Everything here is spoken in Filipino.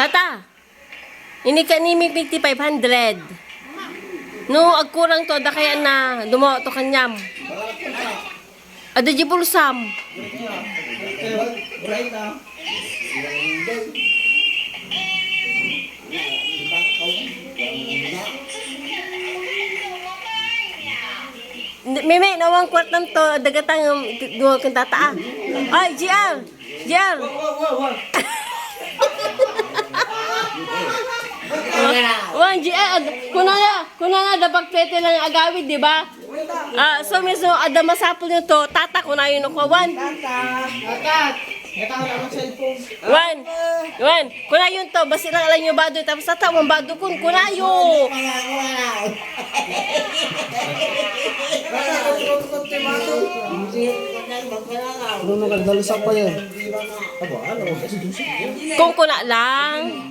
Tata, ini ka ni mi 500. No, agkurang to, da kaya na, dumo to kanyam. Ada di bulsam. Mimi, nawang kwartam to, dagatang duwa kang tata. Ay, GL! GL! Wan GL, kuna nga, kuna nga dapat plete lang yung agawid, di ba? Ah, so mismo ada masapol nyo to, tata kuna yun ako, wan. Wan, wan, kuna yun to, basi lang alam nyo bado, tapos tata, wan bado kun, kuna yun. Ano? Kung kuna lang.